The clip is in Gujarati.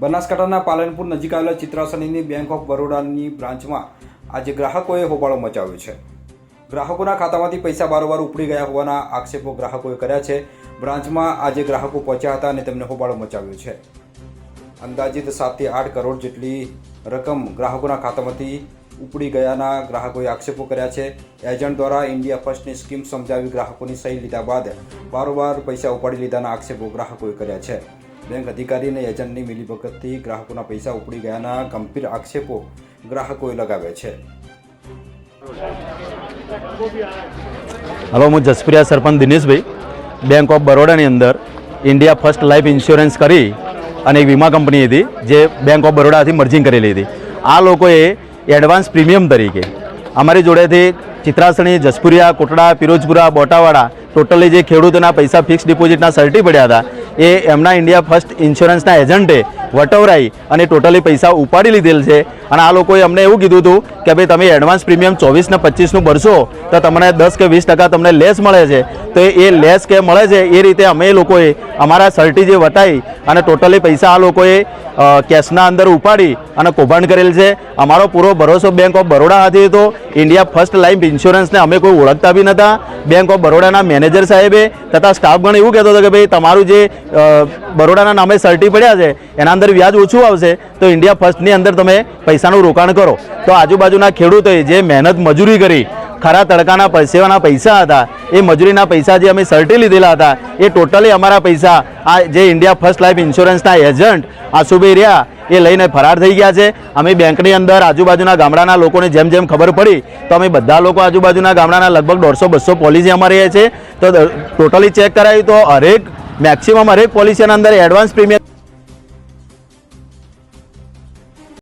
બનાસકાંઠાના પાલનપુર નજીક આવેલા ચિત્રાસણીની બેંક ઓફ બરોડાની બ્રાન્ચમાં આજે ગ્રાહકોએ હોબાળો મચાવ્યો છે. ગ્રાહકોના ખાતામાંથી પૈસા બારોબાર ઉપડી ગયા હોવાના આક્ષેપો ગ્રાહકોએ કર્યા છે. બ્રાન્ચમાં આજે ગ્રાહકો પહોંચ્યા હતા અને તેમને હોબાળો મચાવ્યો છે. અંદાજિત સાતથી આઠ કરોડ જેટલી રકમ ગ્રાહકોના ખાતામાંથી ઉપડી ગયાના ગ્રાહકોએ આક્ષેપો કર્યા છે. એજન્ટ દ્વારા ઇન્ડિયા ફર્સ્ટની સ્કીમ સમજાવી ગ્રાહકોની સહી લીધા બાદ બારોબાર પૈસા ઉપાડી લીધાના આક્ષેપો ગ્રાહકોએ કર્યા છે. બેંક અધિકારી અને એજન્ટની મિલીભગતથી ગ્રાહકોના પૈસા ઉપડી ગયાના ગંભીર આક્ષેપો ગ્રાહકોએ લગાવ્યા છે. હલો, હું જસપ્રિયા સરપંચ દિનેશભાઈ. બેંક ઓફ બરોડાની અંદર ઇન્ડિયા ફર્સ્ટ લાઈફ ઇન્સ્યોરન્સ કરી અને એક વીમા કંપની હતી, જે બેંક ઓફ બરોડાથી મર્જિંગ કરેલી હતી. આ લોકોએ એડવાન્સ પ્રીમિયમ તરીકે અમારી જોડેથી ચિત્રાસણી, જસપુરિયા, કોટડા, પિરોજપુરા, બોટાવાડા ટોટલી જે ખેડૂતોના પૈસા ફિક્સ ડિપોઝિટના સર્ટી પડ્યા હતા એ એમના ઇન્ડિયા ફર્સ્ટ ઇન્સ્યોરન્સના એજન્ટે વટવરાઈ અને ટોટલી પૈસા ઉપાડી લીધેલ છે. અને આ લોકોએ અમને એવું કીધું હતું કે ભાઈ, તમે એડવાન્સ પ્રીમિયમ ચોવીસ ને પચીસનું ભરશો, તો તમને દસ કે વીસ ટકા તમને લેસ મળે છે. તો એ લેસ કે મળે છે, એ રીતે અમે લોકોએ અમારા સર્ટી જે વટાઈ અને ટોટલી પૈસા આ લોકોએ કેશના અંદર ઉપાડી અને કૌભાંડ કરેલ છે. અમારો પૂરો ભરોસો બેંક ઓફ બરોડા હાથે હતો. ઇન્ડિયા ફર્સ્ટ લાઈફ ઇન્સ્યોરન્સને અમે કોઈ ઓળખતા બી નહોતા બેંક ઓફ બરોડાના મેનેજર સાહેબે તથા સ્ટાફગણ એવું કહેતો હતો કે ભાઈ, તમારું જે બરોડાના નામે સર્ટી પડ્યા છે, એના અંદર વ્યાજ ઓછું આવશે, તો ઇન્ડિયા ફર્સ્ટની અંદર તમે પૈસાનું રોકાણ કરો. તો આજુબાજુના ખેડૂતોએ જે મહેનત મજૂરી કરી, ખરા તડકાના પરસેવાના પૈસા હતા, એ મજૂરીના પૈસા જે અમે સર્ટી લીધેલા હતા, એ ટોટલી અમારા પૈસા, આ જે ઇન્ડિયા ફર્સ્ટ લાઈફ ઇન્સ્યોરન્સના એજન્ટ આશુભાઈ રહ્યા, એ લઈને ફરાર થઈ ગયા છે. અમે બેંકની અંદર આજુબાજુના ગામડાના લોકોને જેમ જેમ ખબર પડી, તો અમે બધા લોકો આજુબાજુના ગામડાના લગભગ દોઢસો બસો પોલિસી અમારી છે. તો ટોટલી ચેક કરાવી તો હરેક, મેક્સિમમ હરેક પોલિસીના અંદર એડવાન્સ પ્રીમિયમ